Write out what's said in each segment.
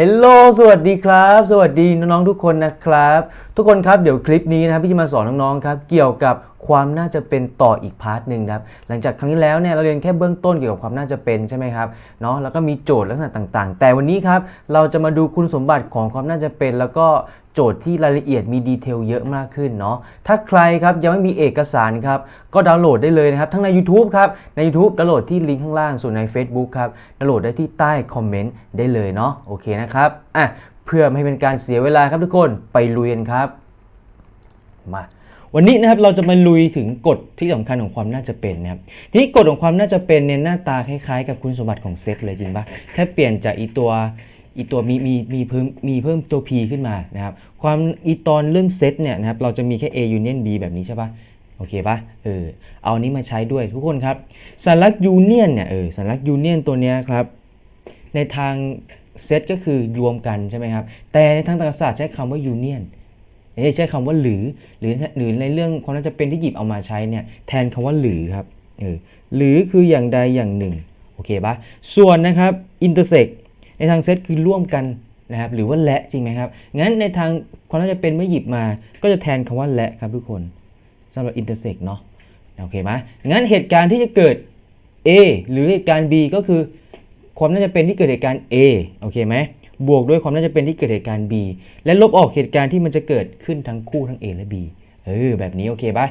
ฮลโลสวัสดีครับ สวัสดีน้องๆทุกคนนะครับ ทุกคนครับเดี๋ยวคลิปนี้นะครับพี่จะมาสอนน้องๆครับ เกี่ยวกับความน่าจะเป็นต่ออีกพาร์ทหนึ่งครับ หลังจากครั้งที่แล้วเนี่ยเราเรียนแค่เบื้องต้นเกี่ยวกับความน่าจะเป็นใช่ไหมครับเนาะแล้วก็มีโจทย์ลักษณะต่างๆ แต่วันนี้ครับเราจะมาดูคุณสมบัติของความน่าจะเป็น แล้วก็ โจทย์ที่รายละเอียดมีดีเทลเยอะมากขึ้นเนาะถ้าใครครับยังไม่มีเอกสารครับก็ดาวน์โหลดได้เลยนะครับทั้งใน YouTube ครับใน YouTube ดาวน์โหลดที่ลิงก์ข้างล่างส่วนใน Facebook ครับดาวน์โหลดได้ที่ใต้คอมเมนต์ได้เลยเนาะโอเคนะครับอะเพื่อไม่ให้เป็นการเสียเวลาครับทุกคนไปลุยกันครับมาวันนี้นะครับเราจะมาลุยถึงกฎที่สำคัญของความน่าจะเป็นนะครับทีนี้กฎของความน่าจะเป็นเนี่ยหน้าตาคล้ายๆ กับคุณสมบัติของเซตเลยจริงปะแค่เปลี่ยนจากอีตัว อีตัวมีมีมีเพิ่มมีเพิ่มตัว p ขึ้นมานะครับความอีตอนเรื่องเซตเนี่ยนะครับเราจะมีแค่ a union b แบบนี้ใช่ปะโอเคปะเออเอาอันนี้มาใช้ด้วยทุกคนครับสัญลักษณ์ยูเนียนเนี่ยเออสัญลักษณ์ยูเนียนตัวเนี้ยครับในทางเซตก็คือรวมกันใช่ไหมครับแต่ในทางตรรกศาสตร์ใช้คำว่ายูเนียนไม่ใช่คำว่าหรือหรือหรือในเรื่องความน่าจะเป็นที่หยิบเอามาใช้เนี่ยแทนคำว่าหรือครับเออหรือคืออย่างใดอย่างหนึ่งโอเคปะส่วนนะครับ intersect ในทางเซตคือร่วมกันนะครับหรือว่าและจริงไหมครับงั้นในทางความน่าจะเป็นเมื่อหยิบมา ก็จะแทนคำว่าและครับทุกคนสำหรับ intersect เนาะโอเคไหมงั้นเหตุการณ์ที่จะเกิด A หรือเหตุการณ์ B ก็คือ ความน่าจะเป็นที่เกิดเหตุการณ์ A โอเคไหมบวกด้วยความน่าจะเป็นที่เกิดเหตุการณ์ B และลบออกเหตุการณ์ที่มันจะเกิดขึ้นทั้งคู่ทั้ง A และ B เออแบบนี้โอเคปะ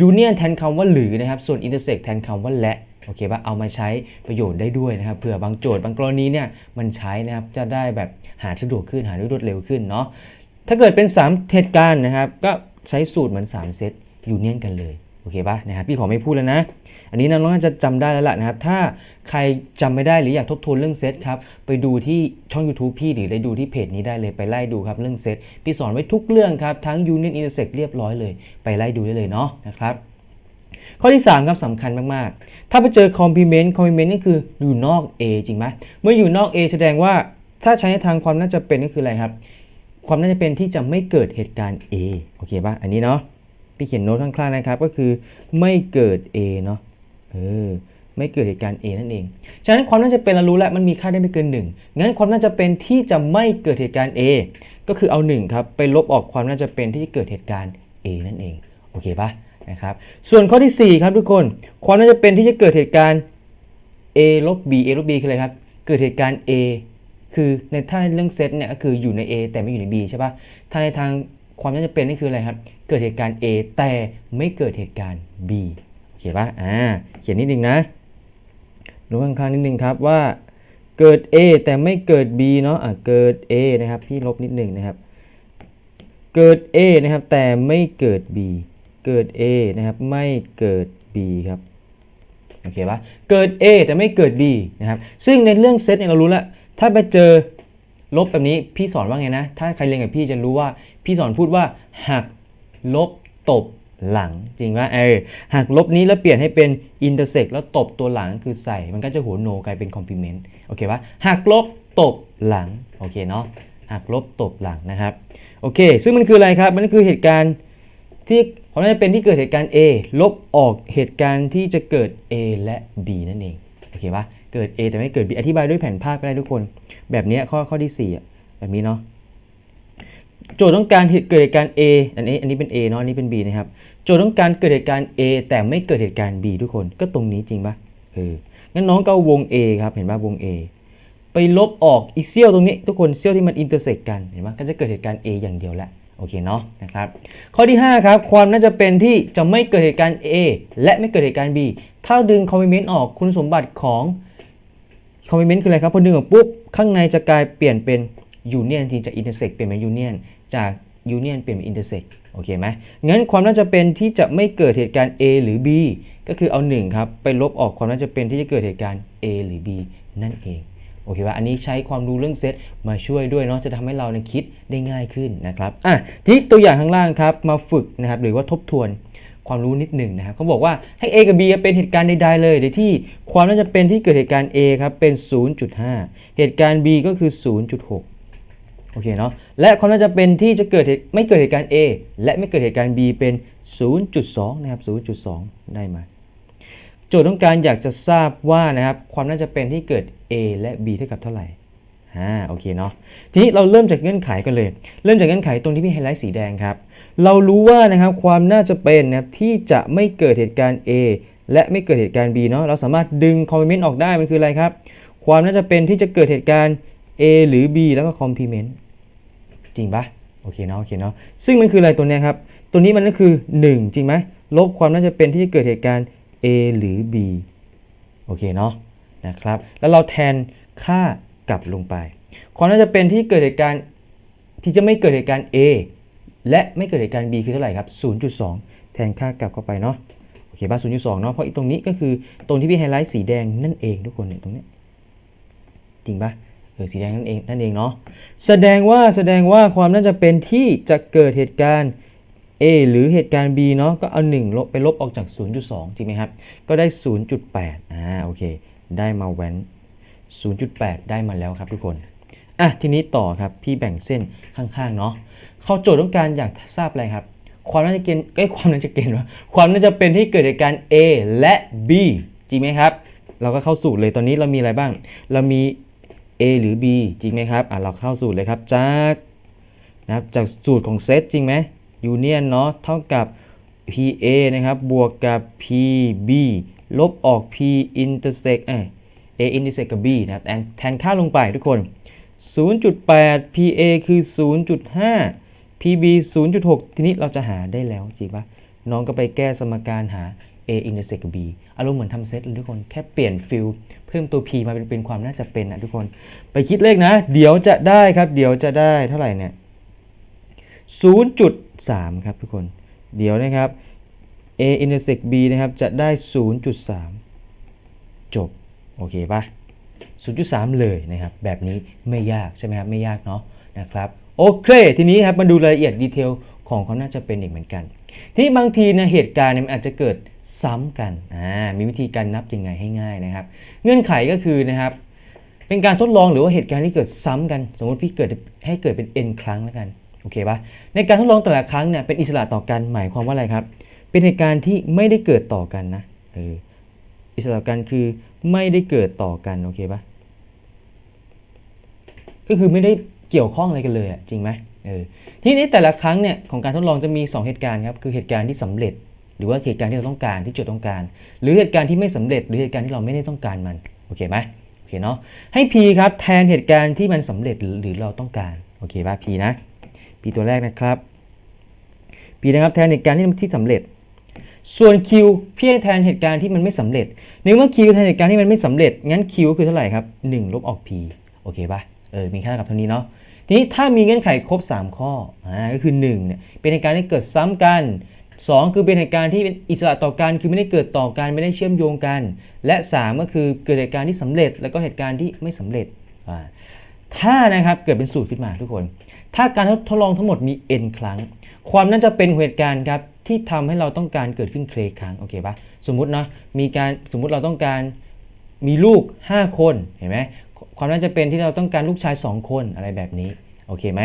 ยูเนียนแทนคำว่าหรือนะครับ ส่วน intersect แทนคำว่าและ โอเคปะเอามาใช้ประโยชน์ได้ด้วยนะครับเผื่อบางโจทย์บางกรณีเนี่ยมันใช้นะครับจะได้แบบหาสะดวกขึ้นหาได้รวดเร็วขึ้นเนาะถ้าเกิดเป็น 3เหตุการณ์นะครับ ก็ใช้สูตรเหมือน 3 เซตยูเนียนกันเลยโอเคปะนะครับพี่ขอไม่พูดแล้วนะ อันนี้น้องๆน่าจะจำได้แล้วล่ะนะครับ ถ้าใครจำไม่ได้หรืออยากทบทวนเรื่องเซตครับไปดูที่ช่อง YouTube พี่หรือได้ดูที่เพจนี้ได้เลยไปไล่ดูครับเรื่องเซตพี่สอนไว้ทุกเรื่องครับทั้ง Union Intersect เรียบร้อยเลย ไปไล่ดูได้เลยเนาะนะครับ ข้อที่ 3ครับสำคัญมากๆ ถ้าไปเจอ complement complement นี่คืออยู่นอก A จริงไหมเมื่ออยู่นอก A แสดงว่าถ้าใช้ในทางความน่าจะเป็นก็คืออะไรครับ ความน่าจะเป็นที่จะไม่เกิดเหตุการณ์ A โอเคป่ะอันนี้เนาะพี่เขียนโน้ตข้างๆนะครับ ก็คือไม่เกิด A เนาะเออไม่เกิดเหตุการณ์ A นั่นเอง ฉะนั้นความน่าจะเป็นเรารู้แล้วมันมีค่าได้ไม่เกิน 1 งั้นความน่าจะเป็นที่จะไม่เกิดเหตุการณ์ A ก็คือเอา1ครับไปลบออกความน่าจะเป็นที่จะเกิดเหตุการณ์ A นั่นเอง โอเคป่ะ นะครับส่วนข้อที่ 4 ครับทุกคน ความน่าจะเป็นที่จะเกิดเหตุการณ์ A ลบ B A ลบ B คืออะไรครับ เกิดเหตุการณ์ A คือในถ้าในเรื่องเซตเนี่ยก็คืออยู่ใน A แต่ไม่อยู่ใน B ใช่ปะถ้าในทางความน่าจะเป็นนี่คืออะไรครับ เกิดเหตุการณ์ A แต่ไม่เกิดเหตุการณ์ B โอเคปะอ่าเขียนนิดนึงนะดูข้างๆนิดนึงครับว่าเกิด A แต่ไม่เกิด B เนาะอะเกิด A นะครับพี่ลบนิดหนึ่งนะครับ เกิด A นะครับแต่ไม่เกิด B เกิด A นะครับไม่เกิด B ครับโอเคปะเกิด A แต่ไม่เกิด B นะครับซึ่งในเรื่องเซตเนี่ยเรารู้แล้วถ้าไปเจอลบแบบนี้พี่สอนว่าไงนะ ถ้าใครเรียนกับพี่จะรู้ว่าพี่สอนพูดว่าหักลบตบหลังจริงว่าเออหักลบนี้แล้วเปลี่ยนให้เป็น intersect แล้วตบตัวหลังคือใส่ มันก็จะหัวโนกลายเป็น complement โอเคปะหักลบตบหลังโอเคเนาะหักลบตบหลังนะครับโอเค ซึ่งมันคืออะไรครับ มันคือเหตุการณ์ที่ ความน่าจะเป็นที่เกิดเหตุการณ์ A ลบออกเหตุการณ์ที่จะเกิด A และ B นั่นเองโอเคปะเกิด A แต่ไม่เกิด B อธิบายด้วยแผนภาพก็ได้ทุกคน แบบนี้ข้อข้อที่4อะแบบนี้เนาะโจทย์ต้องการเกิดเหตุการณ์ A อันนี้อันนี้เป็น A เนาะอันนี้เป็น B นะครับโจทย์ต้องการเกิดเหตุการณ์ A แต่ไม่เกิดเหตุการณ์ B ทุกคนก็ตรงนี้จริงปะเอองั้นน้องก็เอาวง A ครับเห็นปะวง A ไปลบออกอีเซี่ยวตรงนี้ทุกคนเซี่ยวที่มันอินเตอร์เซ็กกันเห็นปะก็จะเกิดเหตุการณ์ A อย่างเดียวแหละ โอเคเนาะนะครับข้อที่ 5 ครับความน่าจะเป็นที่จะไม่เกิดเหตุการณ์ A และไม่เกิดเหตุการณ์ B ถ้าดึงคอมเมนต์ออกคุณสมบัติของคอมเมนต์คืออะไรครับพอดึงออกปุ๊บข้างในจะกลายเปลี่ยนเป็นยูเนียนทีจากอินเตอร์เซ็กเปลี่ยนเป็นยูเนียนจากยูเนียนเปลี่ยนเป็นอินเตอร์เซ็กโอเคไหมงั้นความน่าจะเป็นที่จะไม่เกิดเหตุการณ์ A หรือ B ก็คือเอา1ครับไปลบออกความน่าจะเป็นที่จะเกิดเหตุการณ์ A หรือ B นั่นเอง โอเคว่าอันนี้ใช้ความรู้เรื่องเซตมาช่วยด้วยเนาะจะทำให้เราเนี่ยคิดได้ง่ายขึ้นนะครับอะทีนี้ตัวอย่างข้างล่างครับมาฝึกนะครับหรือว่าทบทวนความรู้นิดหนึ่งนะครับเขาบอกว่าให้ A กับ B เป็นเหตุการณ์ใดๆเลยโดยที่ความน่าจะเป็นที่เกิดเหตุการณ์ A ครับเป็น 0.5 เหตุการณ์ B ก็คือ 0.6โอเคเนาะและความน่าจะเป็นที่จะเกิดเหตุไม่เกิดเหตุการณ์ A และไม่เกิดเหตุการณ์ B เป็น 0.2 นะครับ 0.2 ได้มา โจทย์ต้องการอยากจะทราบว่านะครับความน่าจะเป็นที่เกิด A และ B เท่ากับเท่าไหร่อ่าโอเคเนาะทีนี้เราเริ่มจากเงื่อนไขกันเลย เริ่มจากเงื่อนไขตรงที่พี่ไฮไลท์สีแดงครับ เรารู้ว่านะครับความน่าจะเป็นนะครับที่จะไม่เกิดเหตุการณ์ A และไม่เกิดเหตุการณ์ B เนาะเราสามารถดึงคอมพลีเมนต์ออกได้มันคืออะไรครับ ความน่าจะเป็นที่จะเกิดเหตุการณ์ A หรือ B แล้วก็คอมพลีเมนต์จริงปะโอเคเนาะโอเคเนาะซึ่งมันคืออะไรตัวเนี้ยครับตัวนี้มันก็คือ 1 จริงไหมลบความน่าจะเป็นที่จะเกิดเหตุการณ์ A หรือ B โอเคเนาะนะครับ แล้วเราแทนค่ากลับลงไป ความน่าจะเป็นที่เกิดเหตุการณ์ที่จะไม่เกิดเหตุการณ์ A และไม่เกิดเหตุการณ์ B คือเท่าไหร่ครับ 0.2 แทนค่ากลับเข้าไปเนาะโอเคป่ะ0.2 เนาะเพราะอีตรงนี้ก็คือตรงที่พี่ไฮไลท์สีแดงนั่นเองทุกคนเนี่ยตรงนี้จริงป่ะเออสีแดงนั่นเองนั่นเองเนาะแสดงว่าแสดงว่าความน่าจะเป็นที่จะเกิดเหตุการณ์ A หรือเหตุการณ์ B เนาะก็เอา 1 ลบไปลบออกจาก 0.2 จริงไหมครับ ก็ได้ 0.8 อ่าโอเค ได้มาแว้น 0.8 ได้มาแล้วครับทุกคน อะทีนี้ต่อครับ พี่แบ่งเส้นข้างๆเนาะเขาโจทย์ต้องการอยากทราบอะไรครับ ความน่าจะเกณฑ์เอ้ยความน่าจะเกณฑ์วะความน่าจะเป็นที่เกิดเหตุการณ์ A และ B จริงไหมครับ เราก็เข้าสูตรเลยตอนนี้เรามีอะไรบ้าง เรามี A หรือ B จริงไหมครับอะเราเข้าสูตรเลยครับจากนะครับจากสูตรของเซตจริงไหม ยูเนียนเนาะเท่ากับ PA นะครับบวกกับ PB ลบออก P intersect เอ้ A intersect กับ B นะครับแทนแทนค่าลงไปทุกคน 0.8 PA คือ 0.5 PB 0.6 ทีนี้เราจะหาได้แล้วจริงปะน้องก็ไปแก้สมการหา A intersect กับ B อารมณ์เหมือนทำเซตเลยทุกคนแค่เปลี่ยนฟิลเพิ่มตัว P มาเป็นเป็นความน่าจะเป็นนะทุกคน ไปคิดเลขนะ เดี๋ยวจะได้ครับ เดี๋ยวจะได้เท่าไหร่เนี่ย 0.3 ครับทุกคน เดี๋ยวนะครับ A intersect B นะครับจะได้ 0.3 จบ โอเคปะ0.3 เลยนะครับ แบบนี้ไม่ยากใช่ไหมครับ ไม่ยากเนาะนะครับโอเค ทีนี้ครับมาดูรายละเอียดดีเทลของควาน่าจะเป็นอีกเหมือนกัน ทีนี้บางทีนะเหตุการณ์เนี่ยมันอาจจะเกิดซ้ำกันอ่ามีวิธีการนับยังไงให้ง่ายนะครับ เงื่อนไขก็คือนะครับ เป็นการทดลองหรือว่าเหตุการณ์ที่เกิดซ้ำกัน สมมติพี่เกิดให้เกิดเป็น n ครั้งแล้วกัน โอเคปะในการทดลองแต่ละครั้งเนี่ยเป็นอิสระต่อกันหมายความว่าอะไรครับ เป็นเหตุการณ์ที่ไม่ได้เกิดต่อกันนะเอออิสระกันคือไม่ได้เกิดต่อกันโอเคปะก็คือไม่ได้เกี่ยวข้องอะไรกันเลยอะจริงไหมเออทีนี้แต่ละครั้งเนี่ยของการทดลองจะมี 2 เหตุการณ์ครับคือเหตุการณ์ที่สำเร็จ หรือว่าเหตุการณ์ที่เราต้องการที่โจทย์ต้องการ หรือเหตุการณ์ที่ไม่สำเร็จ หรือเหตุการณ์ที่เราไม่ได้ต้องการมันโอเคไหมโอเคเนาะให้ P ครับแทนเหตุการณ์ที่มันสำเร็จหรือเราต้องการโอเคป่ะ P นะ P ตัวแรกนะครับ P นะครับแทนเหตุการณ์ที่ที่สำเร็จ ส่วน Q พี่แทนเหตุการณ์ที่มันไม่สำเร็จในเมื่อ Q แทนเหตุการณ์ที่มันไม่สำเร็จงั้น Q ก็คือเท่าไหร่ครับ1ลบออก P โอเคป่ะเออมีค่ากับเท่านี้เนาะทีนี้ถ้ามีเงื่อนไขครบ 3 ข้ออ่าก็คือ1เนี่ยเป็นเหตุการณ์ที่เกิดซ้ำกัน2 คือเป็นเหตุการณ์ที่เป็นอิสระต่อกันคือไม่ได้เกิดต่อกันไม่ได้เชื่อมโยงกัน และ 3 ก็คือเกิดเหตุการณ์ที่สำเร็จ แล้วก็เหตุการณ์ที่ไม่สำเร็จอ่าถ้านะครับเกิดเป็นสูตรขึ้นมาทุกคน ถ้าการทดลองทั้งหมดมี n ครั้ง ความน่าจะเป็นเหตุการณ์ครับที่ทำให้เราต้องการเกิดขึ้นเคครั้งโอเคปะสมมุตินะมีการสมมุติเราต้องการมีลูก 5 คนเห็นไหมความน่าจะเป็นที่เราต้องการลูกชาย 2 คนอะไรแบบนี้โอเคไหม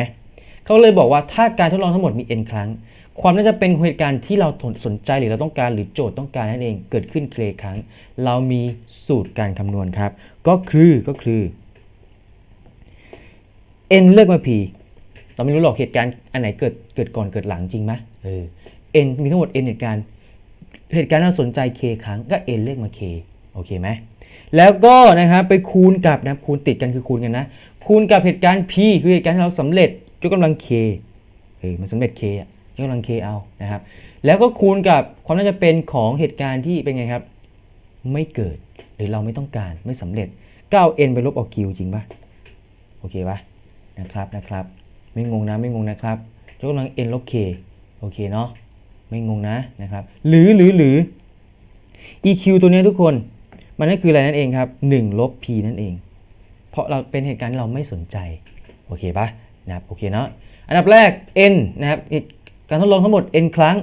เขาเลยบอกว่าถ้าการทดลองทั้งหมดมี n ครั้ง ความน่าจะเป็นเหตุการณ์ที่เราสนใจหรือเราต้องการหรือโจทย์ต้องการนั่นเองเกิดขึ้นเคครั้ง เรามีสูตรการคำนวณครับ ก็คือก็คือ n เลือกมา p เราไม่รู้หรอกเหตุการณ์อันไหนเกิดเกิดก่อนเกิดหลังจริงไหมเออ n มีทั้งหมด n เหตุการณ์เหตุการณ์ที่เราสนใจ k ครั้งก็ n เลือกมา k โอเคไหมแล้วก็นะครับไปคูณกับนะครับคูณติดกันคือคูณกันนะ คูณกับเหตุการณ์ p คือเหตุการณ์ที่เราสำเร็จยกกำลัง k เออมันสำเร็จ k อะยกกำลัง k เอานะครับ แล้วก็คูณกับความน่าจะเป็นของเหตุการณ์ที่เป็นไงครับ ไม่เกิดหรือเราไม่ต้องการไม่สำเร็จก็เอา n ไปลบออก q จริงปะโอเคปะนะครับนะครับ ไม่งงนะไม่งงนะครับยกกำลัง n ลบ k โอเคเนาะไม่งงนะนะครับหรือหรือหรือ eq ตัวนี้ทุกคนมันก็คืออะไรนั่นเองครับ1ลบ p นั่นเอง เพราะเราเป็นเหตุการณ์เราไม่สนใจ โอเคปะนะครับโอเคเนาะอันดับแรก n นะครับการทดลองทั้งหมด n ครั้ง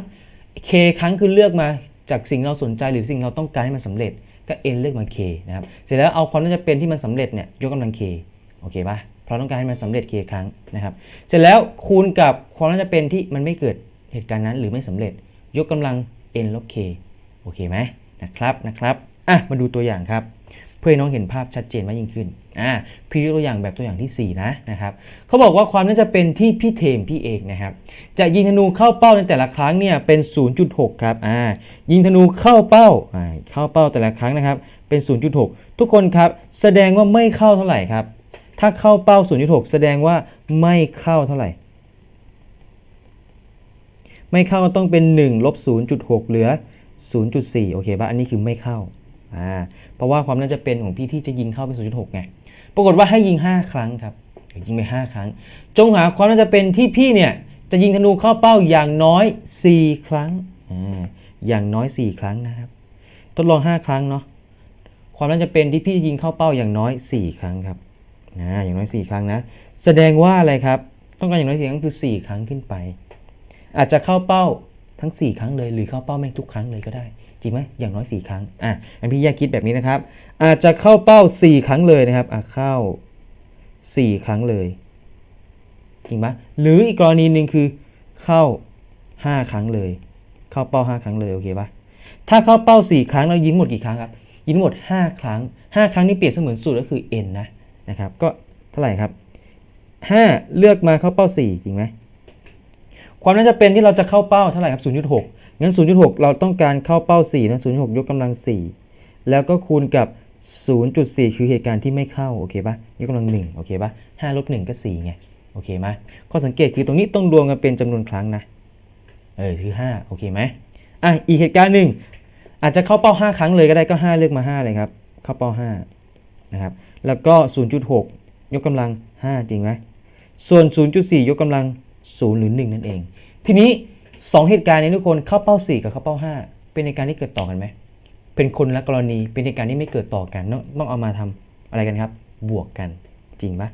k ครั้งคือเลือกมาจากสิ่งเราสนใจหรือสิ่งเราต้องการให้มันสำเร็จก็ n เลือกมา k นะครับเสร็จแล้วเอาความน่าจะเป็นที่มันสำเร็จเนี่ยยกกำลัง k โอเคปะ เพราะต้องการให้มันสำเร็จ k ครั้งนะครับ เสร็จแล้วคูณกับความน่าจะเป็นที่มันไม่เกิดเหตุการณ์นั้นหรือไม่สำเร็จ ยกกำลัง n ลบ k โอเคไหมนะครับนะครับอะมาดูตัวอย่างครับ เพื่อให้น้องเห็นภาพชัดเจนมากยิ่งขึ้นอ่าพี่ยกตัวอย่างแบบตัวอย่างที่สี่นะนะครับเขาบอกว่าความน่าจะเป็นที่พี่เทมพี่เอกนะครับ จะยิงธนูเข้าเป้าในแต่ละครั้งเนี่ยเป็น 0.6 ครับอ่ายิงธนูเข้าเป้าอ่าเข้าเป้าแต่ละครั้งนะครับเป็น 0.6 ทุกคนครับแสดงว่าไม่เข้าเท่าไหร่ครับ ถ้าเข้าเป้า0.6แสดงว่าไม่เข้าเท่าไหร่ ไม่เข้าต้องเป็น1ลบ0.6 เหลือ 0.4 โอเคป่ะ อันนี้คือไม่เข้าอ่าเพราะว่าความน่าจะเป็นของพี่ที่จะยิงเข้าเป็น 0.6 ไง ปรากฏว่าให้ยิง 5 ครั้งครับ ยิงไป 5 ครั้ง จงหาความน่าจะเป็นที่พี่เนี่ยจะยิงธนูเข้าเป้าอย่างน้อย 4 ครั้งอ่าอย่างน้อย 4 ครั้งนะครับ ทดลอง 5 ครั้งเนาะ ความน่าจะเป็นที่พี่จะยิงเข้าเป้าอย่างน้อย 4 ครั้งครับ อ่าอย่างน้อย 4 ครั้งนะ แสดงว่าอะไรครับ ต้องการอย่างน้อย4ครั้งคือ 4 ครั้งขึ้นไป อาจจะเข้าเป้าทั้ง 4 ครั้งเลยหรือเข้าเป้าแม่งทุกครั้งเลยก็ได้ จริงไหมอย่างน้อย 4 ครั้งอะอันพี่แยกคิดแบบนี้นะครับ อาจจะเข้าเป้า 4 ครั้งเลยนะครับอะเข้า 4 ครั้งเลย จริงปะหรืออีกกรณีหนึ่งคือเข้า 5 ครั้งเลย เข้าเป้า 5 ครั้งเลยโอเคปะถ้าเข้าเป้า 4 ครั้งเรายิงหมดกี่ครั้งครับยิงหมด 5 ครั้ง 5 ครั้งนี่เปรียบเสมือนสูตรก็คือ n นะ นะครับ ก็เท่าไหร่ครับ 5 เลือกมาเข้าเป้า 4 จริงไหมความน่าจะเป็นที่เราจะเข้าเป้าเท่าไหร่ครับ 0.6 งั้น 0.6 เราต้องการเข้าเป้า4นะ0.6 ยกกำลัง 4 แล้วก็คูณกับ 0.4 คือเหตุการณ์ที่ไม่เข้า โอเคปะยกกำลัง 1 โอเคปะ5ลบ1ก็ 4 ไง โอเคไหมข้อสังเกตคือตรงนี้ต้องรวมกันเป็นจำนวนครั้งนะ เออ คือ 5 โอเคไหมอะ อีกเหตุการณ์หนึ่งอาจจะเข้าเป้า 5 ครั้งเลยก็ได้ก็ 5 เลือกมา 5 เลยครับ เข้าเป้า 5 นะครับ แล้วก็ 0.6 ยกกำลัง 5 จริงไหมส่วน 0.4 ยกกำลัง 0 หรือ 1 นั่นเอง ทีนี้ 2 เหตุการณ์นี้ทุกคนเข้าเป้า 4 กับเข้าเป้า 5 เป็นเหตุการณ์ที่เกิดต่อกันไหม เป็นคนละกรณีเป็นเหตุการณ์ที่ไม่เกิดต่อกันต้องต้องเอามาทำอะไรกันครับ บวกกันจริงปะ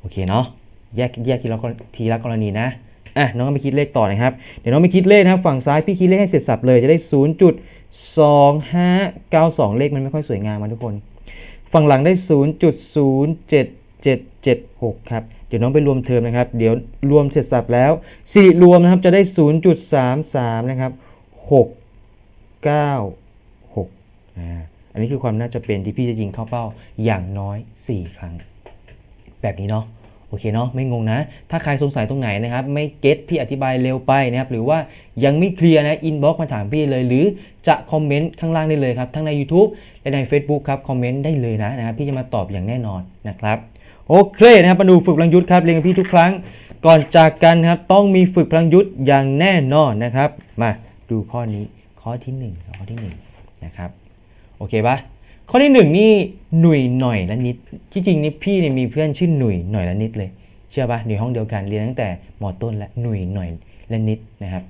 โอเคเนาะแยกแยกทีละกรทีละกรณีนะอะน้องไปคิดเลขต่อนะครับ เดี๋ยวน้องไปคิดเลขนะครับฝั่งซ้ายพี่คิดเลขให้เสร็จสับเลยจะได้ 0.2592 เลขมันไม่ค่อยสวยงามมาทุกคน ฝั่งหลังได้ 0.07776 ครับ เดี๋ยวน้องไปรวมเทอมนะครับ เดี๋ยวรวมเสร็จสับแล้วสี่รวมนะครับจะได้ 0.33 นะครับ 696อ่าอันนี้คือความน่าจะเป็นที่พี่จะยิงเข้าเป้าอย่างน้อย 4 ครั้ง แบบนี้เนาะ อเคเนาะไม่งงนะ ถ้าใครสงสัยตรงไหนนะครับไม่เก็ตพี่อธิบายเร็วไปนะครับหรือว่ายังไม่เคลียร์นะอินบ็อกมาถามพี่เลย หรือจะคอมเมนต์ข้างล่างได้เลยครับทั้งใน YouTube และใน Facebook ครับคอมเมนต์ได้เลยนะนะครับพี่จะมาตอบอย่างแน่นอนนะครับโอเคนะครับมาดูฝึกพลังยุทธ์ครับเรียนกับพี่ทุกครั้ง ก่อนจากกันครับต้องมีฝึกพลังยุทธ์อย่างแน่นอนนะครับ มาดูข้อนี้ข้อที่หนึ่งข้อที่หนึ่งนะครับโอเคปะข้อที่หนึ่งนี่ หนุ่ยหน่อยละนิดที่จริงนี่พี่เนี่ยมีเพื่อนชื่อหนุ่ยหน่อยละนิดเลย เชื่อปะอยู่ห้องเดียวกันเรียนตั้งแต่มต้นและหนุ่ยหน่อยละนิดนะครับ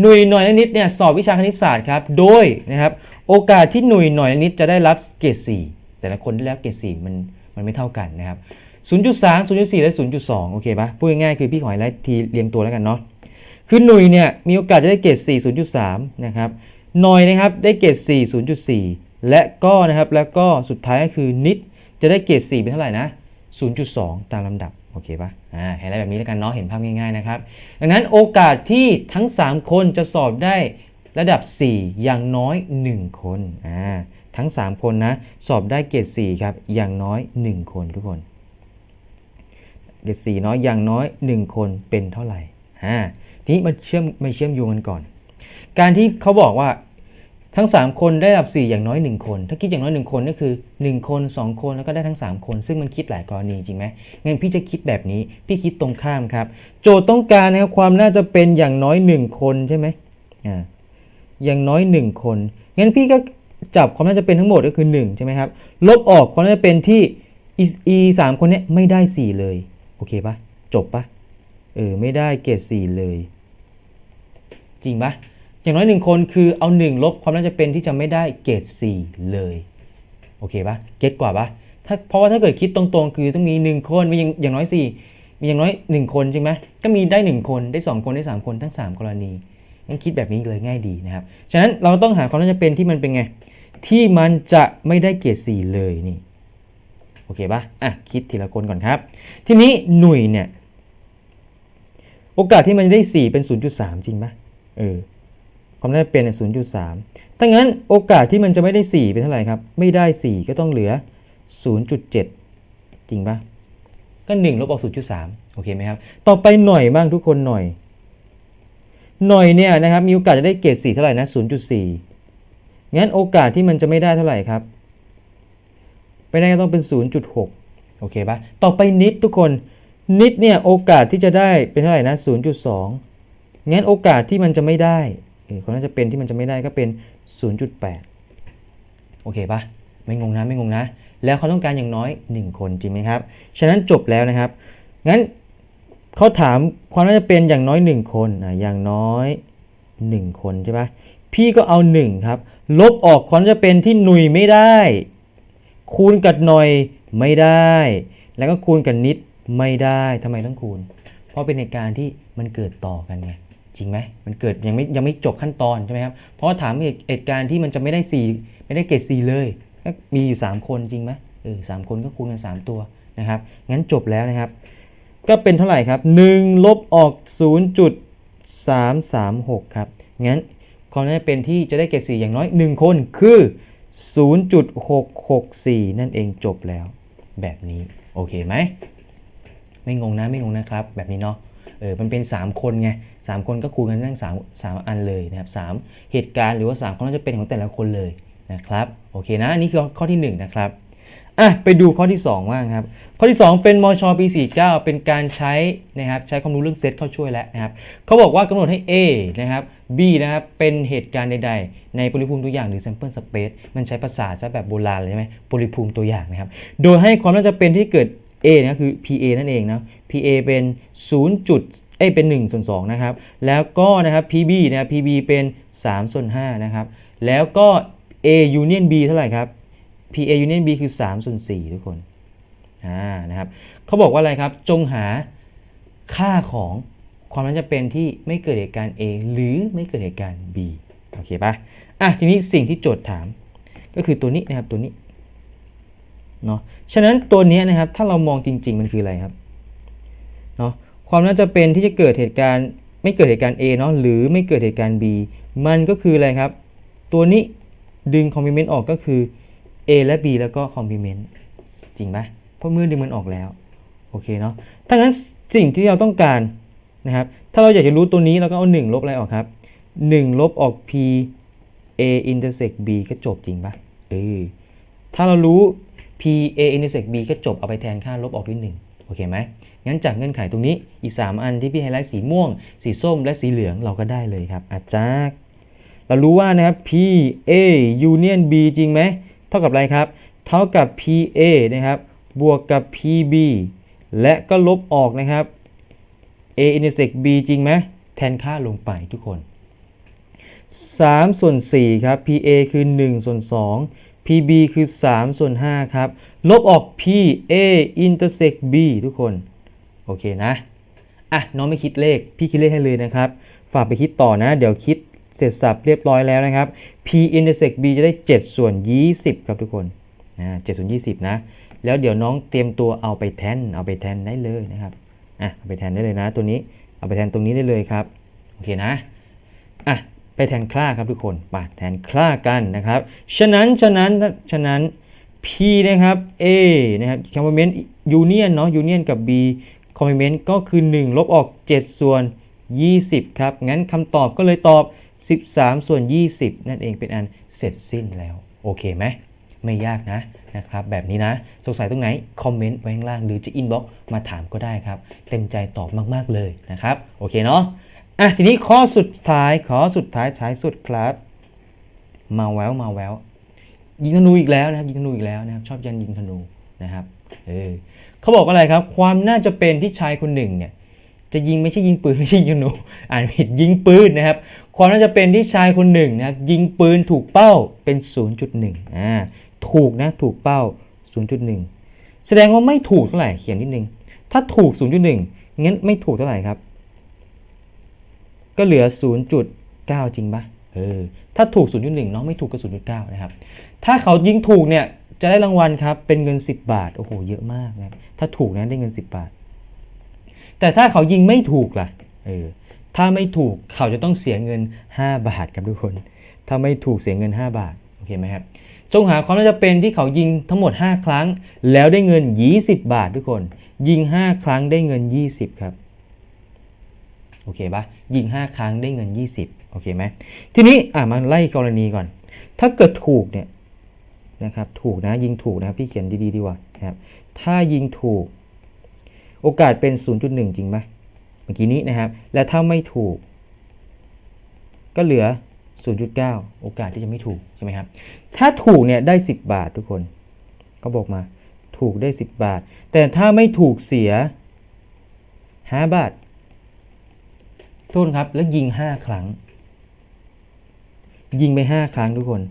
หนุ่ยหน่อยละนิดเนี่ยสอบวิชาคณิตศาสตร์ครับโดยนะครับโอกาสที่หนุ่ยหน่อยละนิดจะได้รับเกรด4แต่ละคนได้รับเกรด4มันมันไม่เท่ากันนะครับ0.3 0.4 และ 0.2 โอเคปะพูดง่ายๆคือพี่ขอให้ไล่ทีเรียงตัวแล้วกันเนาะคือหนุ่ยเนี่ยมีโอกาสจะได้เกรด4 0.3 นะครับหน่อยนะครับได้เกรด4 0.4 และก็นะครับแล้วก็สุดท้ายก็คือนิดจะได้เกรด4เป็นเท่าไหร่นะ 0.2 ตามลำดับ โอเคปะอ่าให้ไล่แบบนี้แล้วกันเนาะเห็นภาพง่ายๆนะครับ ดังนั้นโอกาสที่ทั้ง 3 คนจะสอบได้ระดับ 4 อย่างน้อย 1 คนอ่าทั้ง 3 คนนะ สอบได้เกรด4ครับอย่างน้อย 1 คนทุกคนเกรด4น้อยอย่างน้อย 1 คนเป็นเท่าไหร่อ่าทีนี้มาเชื่อมมาเชื่อมโยงกันก่อน การที่เขาบอกว่า ทั้ง 3 คนได้ระดับ 4 อย่างน้อย 1 คน ถ้าคิดอย่างน้อย 1 คนก็คือ 1 คน 2 คนแล้วก็ได้ทั้ง 3 คน ซึ่งมันคิดหลายกรณีจริงไหมงั้นพี่จะคิดแบบนี้ พี่คิดตรงข้ามครับ โจทย์ต้องการนะครับความน่าจะเป็นอย่างน้อย 1 คนใช่ไหมอ่าอย่างน้อย 1 คน งั้นพี่ก็จับความน่าจะเป็นทั้งหมดก็คือ 1 ใช่ไหมครับ ลบออกความน่าจะเป็นที่อีสามคนเนี้ยไม่ได้ 4 เลย โอเคปะจบปะเออไม่ได้เกรด4เลย จริงปะ อย่างน้อยหนึ่งคนคือเอา 1 ลบความน่าจะเป็นที่จะไม่ได้เกรด4เลย โอเคปะเก็ตกว่าปะถ้าเพราะว่าถ้าเกิดคิดตรงๆ คือต้องมี 1 คนมีอย่างอย่างน้อย 4 มีอย่างน้อย 1 คนใช่ไหมก็มีได้ 1 คนได้ 2 คนได้ 3 คนทั้ง 3 กรณีงั้นคิดแบบนี้เลยง่ายดีนะครับ ฉะนั้นเราต้องหาความน่าจะเป็นที่มันเป็นไง ที่มันจะไม่ได้เกรด4เลยนี่โอเคปะอะคิดทีละคนก่อนครับ ทีนี้หน่วยเนี่ยโอกาสที่มันจะได้ 4 เป็น 0.3 จริงปะเออ ความน่าจะเป็นเนี่ย0.3ถ้างั้นโอกาสที่มันจะไม่ได้ 4 เป็นเท่าไหร่ครับ ไม่ได้ 4 ก็ต้องเหลือ 0.7 จริงปะก็ 1 ลบออก 0.3 โอเคไหมครับ ต่อไปหน่อยบ้างทุกคนหน่อย หน่อยเนี่ยนะครับ มีโอกาสจะได้เกรด4เท่าไหร่นะ 0.4 งั้นโอกาสที่มันจะไม่ได้เท่าไหร่ครับไปได้ก็ต้องเป็น 0.6 โอเคปะต่อไปนิดทุกคน นิดเนี่ยโอกาสที่จะได้เป็นเท่าไหร่นะ 0.2 งั้นโอกาสที่มันจะไม่ได้ เออคนน่าจะเป็นที่มันจะไม่ได้ก็เป็น 0.8 โอเคปะไม่งงนะไม่งงนะ แล้วเขาต้องการอย่างน้อย 1 คนจริงไหมครับ ฉะนั้นจบแล้วนะครับ งั้นเขาถามความน่าจะเป็นอย่างน้อย 1 คนอะอย่างน้อย 1 คนใช่ปะพี่ก็เอา 1 ครับ ลบออกความน่จะเป็นที่หนุยไม่ได้ คูณกับหน่อยไม่ได้ แล้วก็คูณกับนิดไม่ได้ทำไมต้องคูณ เพราะเป็นเหตุการณ์ที่มันเกิดต่อกันไง จริงไหมมันเกิดยังไม่ยังไม่จบขั้นตอนใช่ไหมครับเพราะถามเหตุการณ์ที่มันจะไม่ได้สี่ไม่ได้เกรดสี่เลยก็มีอยู่ 3 คนจริงไหมเออสามคนก็คูณกัน 3 ตัวนะครับงั้นจบแล้วนะครับ ก็เป็นเท่าไหร่ครับ1ลบออก 0.336 ครับงั้นความน่าจะเป็นที่จะได้เกรดสี่อย่างน้อย 1 คนคือ 0.664 นั่นเองจบแล้วแบบนี้โอเคไหมไม่งงนะไม่งงนะครับ แบบนี้เนาะเออมันเป็น 3 คนไง สามคนก็คูณกันทั้ง3 3อันเลยนะครับสามเหตุการณ์หรือว่า3ความน่าจะเป็นของแต่ละคนเลยนะครับโอเคนะอันนี่คือข้อที่ 1 นะครับอะไปดูข้อที่2ว่างครับ ข้อที่ 2 เป็นมชปี49 เป็นการใช้นะครับใช้ความรู้เรื่องเซตเข้าช่วยแล้วนะครับเขาบอกว่ากำหนดให้ A นะครับ B นะครับเป็นเหตุการณ์ใด ๆ ในโพลิภูมิตัวอย่างหรือ sample space มันใช้ภาษาซะแบบโบราณเลยใช่ไหมโพลิภูมิตัวอย่างนะครับ โดยให้ความน่าจะเป็นที่เกิด A นะคือ PA นั่นเองนะ PA เป็น0จุด เอ้เป็น1ส่วน2นะครับ แล้วก็นะครับ PB นะครับ PB เป็น3ส่วน5นะครับ แล้วก็ A union B เท่าไหร่ครับ PA union B คือ3ส่วน4ทุกคนอ่านะครับเขาบอกว่าอะไรครับ จงหาค่าของความน่าจะเป็นที่ไม่เกิดเหตุการณ์ A หรือไม่เกิดเหตุการณ์ B โอเคปะอะทีนี้สิ่งที่โจทย์ถามก็คือตัวนี้นะครับตัวนี้เนาะฉะนั้นตัวนี้นะครับถ้าเรามองจริง ๆ มันคืออะไรครับเนาะ ความน่าจะเป็นที่จะเกิดเหตุการณ์ไม่เกิดเหตุการณ์ A เนาะหรือไม่เกิดเหตุการณ์ B มันก็คืออะไรครับ ตัวนี้ดึงคอมพลีเมนต์ออกก็คือ A และ B แล้วก็คอมพลีเมนต์จริงปะเพราะเมื่อดึงมันออกแล้วโอเคเนาะถ้างั้นสิ่งที่เราต้องการนะครับถ้าเราอยากจะรู้ตัวนี้เราก็เอา 1 ลบอะไรออกครับ 1 ลบออก P A intersect B ก็จบจริงปะเออถ้าเรารู้ P A intersect B ก็จบเอาไปแทนค่าลบออกด้วย1โอเคไหม งั้นจากเงื่อนไขตรงนี้อีก 3 อันที่พี่ไฮไลท์สีม่วง สีส้มและสีเหลืองเราก็ได้เลยครับอาจารย์เรารู้ว่านะครับ P A union B จริงไหมเท่ากับอะไรครับ เท่ากับ P A นะครับบวกกับ P B และก็ลบออกนะครับ A intersect B จริงไหมแทนค่าลงไปทุกคน3ส่วน4ครับ PA คือ1ส่วน2 PB คือ3ส่วน5ครับ ลบออก PA intersect B ทุกคน โอเคนะอะน้องไม่คิดเลขพี่คิดเลขให้เลยนะครับ ฝากไปคิดต่อนะ เดี๋ยวคิดเสร็จสับเรียบร้อยแล้วนะครับ P intersect B จะได้ 7 ส่วน 20 ครับทุกคนนะ7ส่วน 20 นะ แล้วเดี๋ยวน้องเตรียมตัวเอาไปแทน เอาไปแทนได้เลยนะครับอะเอาไปแทนได้เลยนะ ตัวนี้เอาไปแทนตรงนี้ได้เลยครับ โอเคนะอะไปแทนค่าครับทุกคนไปแทนค่ากันนะครับ ฉะนั้น ฉะนั้น ฉะนั้น P นะครับ A นะครับ complement union เนาะ union กับ B complement ก็คือ 1 ลบออก 7 ส่วน 20 ครับ งั้นคำตอบก็เลยตอบ 13 ส่วน 20 นั่นเองเป็นอันเสร็จสิ้นแล้ว โอเคไหม ไม่ยากนะนะครับ แบบนี้นะ สงสัยตรงไหน คอมเมนต์ไว้ข้างล่าง หรือจะอินบ็อกมาถามก็ได้ครับ เต็มใจตอบมาก ๆ เลยนะครับ โอเคเนาะอะทีนี้ข้อสุดท้ายข้อสุดท้ายท้ายสุดครับ มาแววมาแววยิงธนูอีกแล้วนะครับยิงธนูอีกแล้วนะครับ ชอบยันยิงธนูนะครับเออ เขาบอกว่าอะไรครับ ความน่าจะเป็นที่ชายคนหนึ่งเนี่ยจะยิงไม่ใช่ยิงปืนไม่ใช่ยิงธนูอ่านผิดยิงปืนนะครับ ความน่าจะเป็นที่ชายคนหนึ่งนะครับยิงปืนถูกเป้าเป็น 0.1อ่าถูกนะถูกเป้า 0.1 แสดงว่าไม่ถูกเท่าไหร่เขียนนิดนึง ถ้าถูก 0.1งั้นไม่ถูกเท่าไหร่ครับ ก็เหลือ 0.9 จริงปะเออถ้าถูก 0.1 น้องไม่ถูกก็ 0.9 นะครับ ถ้าเขายิงถูกเนี่ยจะได้รางวัลครับเป็นเงิน 10 บาทโอ้โหเยอะมากนะครับ ถ้าถูกนะได้เงิน 10 บาท แต่ถ้าเขายิงไม่ถูกล่ะเออถ้าไม่ถูกเขาจะต้องเสียเงิน 5 บาทครับทุกคน ถ้าไม่ถูกเสียเงิน 5 บาทโอเคไหมครับจงหาความน่าจะเป็นที่เขายิงทั้งหมด 5 ครั้ง แล้วได้เงิน 20 บาททุกคน ยิง 5 ครั้งได้เงิน 20 ครับโอเคปะยิง 5 ครั้งได้เงิน 20โอเคไหมทีนี้อะมาไล่กรณีก่อน ถ้าเกิดถูกเนี่ยนะครับถูกนะยิงถูกนะพี่เขียนดีๆดีกว่านะครับ ถ้ายิงถูก โอกาสเป็น 0.1 จริงไหมเมื่อกี้นี้นะครับ และถ้าไม่ถูก ก็เหลือ 0.9 โอกาสที่จะไม่ถูกใช่ไหมครับ ถ้าถูกเนี่ยได้ 10 บาททุกคนเขาบอกมาถูกได้ 10 บาท แต่ถ้าไม่ถูกเสีย 5 บาท โทษครับ แล้วยิง 5 ครั้ง ยิงไป 5 ครั้งทุกคน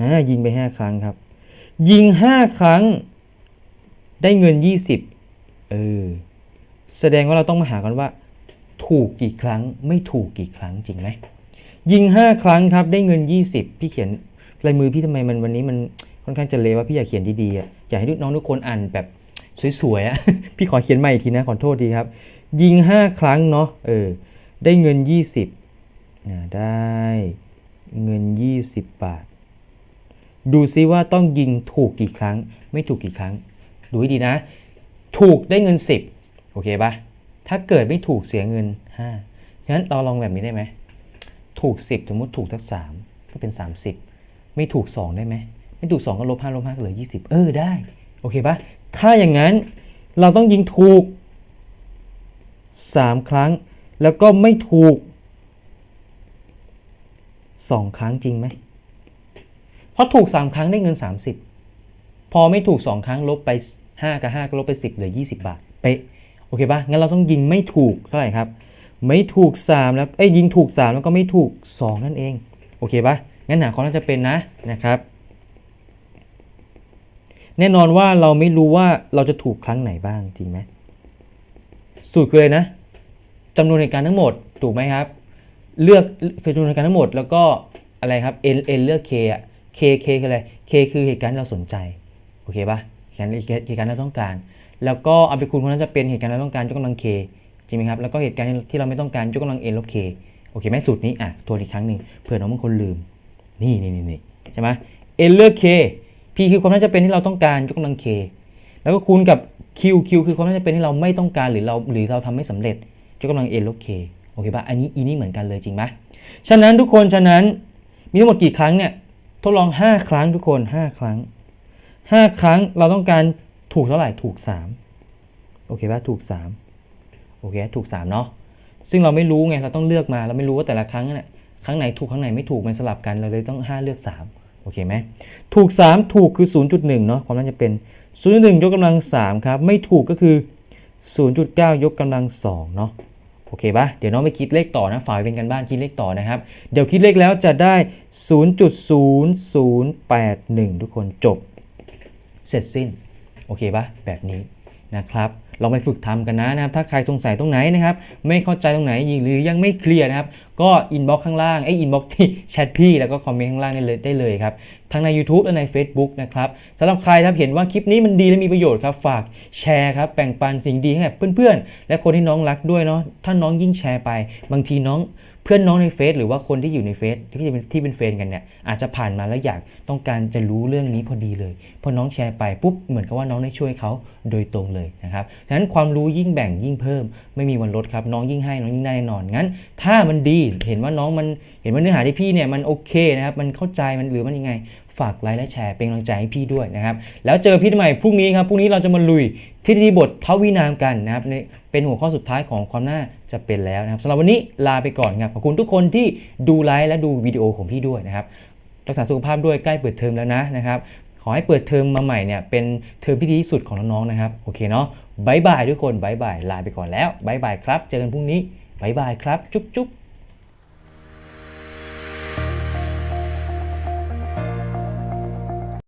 อ่ายิงไป 5 ครั้งครับ ยิง 5 ครั้ง ได้เงิน 20เออแสดงว่าเราต้องมาหากันว่า ถูกกี่ครั้งไม่ถูกกี่ครั้งจริงไหมยิง 5 ครั้งครับได้เงิน 20 พี่เขียนลายมือพี่ทำไมมันวันนี้มันค่อนข้างจะเลวว่าพี่อยากเขียนดีๆอะอยากให้น้องทุกคนอ่านแบบสวยๆอะพี่ขอเขียนใหม่อีกทีนะขอโทษทีครับ ยิง 5 ครั้งเนาะเออได้เงิน 20อ่าได้เงิน 20 บาท ดูซิว่าต้องยิงถูกกี่ครั้ง ไม่ถูกกี่ครั้ง ดูให้ดีนะ ถูกได้เงิน 10 โอเคปะถ้าเกิดไม่ถูกเสียเงิน5ฉะนั้นเราลองแบบนี้ได้ไหม ถูก 10 สมมติถูกทัก3ก็เป็น 30 ไม่ถูก 2 ได้ไหม ไม่ถูก 2 ก็ลบ5ลบ5ก็เหลือ 20 เออได้ โอเคปะถ้าอย่างนั้นเราต้องยิงถูก 3 ครั้ง แล้วก็ไม่ถูก 2 ครั้งจริงไหมเพราะถูก 3 ครั้งได้เงิน 30 พอไม่ถูก 2 ครั้งลบไป 5 กับ 5 ก็ลบไป10เหลือ 20 บาท เป๊ะ โอเคปะงั้นเราต้องยิงไม่ถูกเท่าไหร่ครับ ไม่ถูก 3 แล้ว เอ้ย ยิงถูก 3 แล้วก็ไม่ถูก 2 นั่นเอง โอเคปะงั้นหาความน่าจะเป็นนะ นะครับ แน่นอนว่าเราไม่รู้ว่าเราจะถูกครั้งไหนบ้าง จริงไหม สูตรคืออะไรนะจำนวนเหตุการณ์ทั้งหมด ถูกไหมครับ เลือกคือจำนวนเหตุการณ์ทั้งหมด แล้วก็อะไรครับ n n เลือก k อะ k k คืออะไร k คือเหตุการณ์ที่เราสนใจ โอเคปะ เหตุการณ์เหตุการณ์ที่เราต้องการ แล้วก็เอาไปคูณเพราะนั้นจะเป็นเหตุการณ์ที่เราต้องการยกกำลัง k จริงไหมครับ แล้วก็เหตุการณ์ที่เราไม่ต้องการยกกำลัง n ลบ k โอเคไหมสูตรนี้อะทวนอีกครั้งหนึ่งเผื่อน้องบางคนลืม นี่นี่นี่ใช่ไหม n เลือก k p คือความน่าจะเป็นที่เราต้องการยกกำลัง k แล้วก็คูณกับ q q คือความน่าจะเป็นที่เราไม่ต้องการหรือเราหรือเราทำไม่สำเร็จยกกำลัง n ลบ k โอเคปะอันนี้อีนี่เหมือนกันเลยจริงไหมฉะนั้นทุกคนฉะนั้นมีทั้งหมดกี่ครั้งเนี่ยทดลอง 5 ครั้งทุกคน 5 ครั้ง 5 ครั้งเราต้องการถูกเท่าไหร่ถูก 3 โอเคป่ะถูก 3 โอเคถูก 3 เนาะซึ่งเราไม่รู้ไงเราต้องเลือกมาเราไม่รู้ว่าแต่ละครั้งเนี่ยครั้งไหนถูกครั้งไหนไม่ถูกมันสลับกันเราเลยต้อง 5 เลือก 3 โอเคไหมถูก 3 ถูกคือ 0.1 เนาะความน่าจะเป็น 0.1 ยกกำลัง 3 ครับ ไม่ถูกก็คือ 0.9 ยกกำลัง 2 เนาะโอเคปะเดี๋ยวน้องไปคิดเลขต่อนะฝ่ายเป็นกันบ้านคิดเลขต่อนะครับ เดี๋ยวคิดเลขแล้วจะได้ 0.0081 ทุกคนจบ เสร็จสิ้น โอเคปะแบบนี้นะครับลองไปฝึกทำกันนะนะครับถ้าใครสงสัยตรงไหนนะครับ ไม่เข้าใจตรงไหนหรือยังไม่เคลียร์นะครับ ก็อินบ็อกข้างล่างไอ้อินบ็อกที่แชทพี่แล้วก็คอมเมนต์ข้างล่างได้เลยได้เลยครับทั้งใน YouTube และใน Facebook นะครับสำหรับใครครับเห็นว่าคลิปนี้มันดีและมีประโยชน์ครับ ฝากแชร์ครับแบ่งปันสิ่งดีให้กับเพื่อนๆ และคนที่น้องรักด้วยเนาะถ้าน้องยิ่งแชร์ไป บางทีน้อง เพื่อนน้องในเฟซหรือว่าคนที่อยู่ในเฟซที่เป็นที่เป็นเฟนกันเนี่ยอาจจะผ่านมาแล้วอยากต้องการจะรู้เรื่องนี้พอดีเลยพอน้องแชร์ไปปุ๊บเหมือนกับว่าน้องได้ช่วยเขาโดยตรงเลยนะครับฉะนั้นความรู้ยิ่งแบ่งยิ่งเพิ่ม ไม่มีวันลดครับน้องยิ่งให้น้องยิ่งได้แน่นอนงั้น ถ้ามันดีเห็นว่าน้องมันเห็นว่าเนื้อหาที่พี่เนี่ยมันโอเคนะครับมันเข้าใจมันหรือมันยังไง ฝากไลค์และแชร์เป็นกำลังใจให้พี่ด้วยนะครับ แล้วเจอพี่ใหม่พรุ่งนี้ครับ พรุ่งนี้เราจะมาลุยทฤษฎีบทเท่าวินามกันนะครับ เป็นหัวข้อสุดท้ายของความน่าจะเป็นแล้วนะครับสำหรับวันนี้ลาไปก่อนครับ ขอบคุณทุกคนที่ดูไลฟ์และดูวิดีโอของพี่ด้วยนะครับ รักษาสุขภาพด้วยใกล้เปิดเทอมแล้วนะนะครับ ขอให้เปิดเทอมมาใหม่เนี่ยเป็นเทอมที่ดีที่สุดของน้องๆนะครับ โอเคเนาะบายบายทุกคนบายบายลาไปก่อนแล้วบายบายครับ เจอกันพรุ่งนี้บายบายครับ จุ๊บจุ๊บ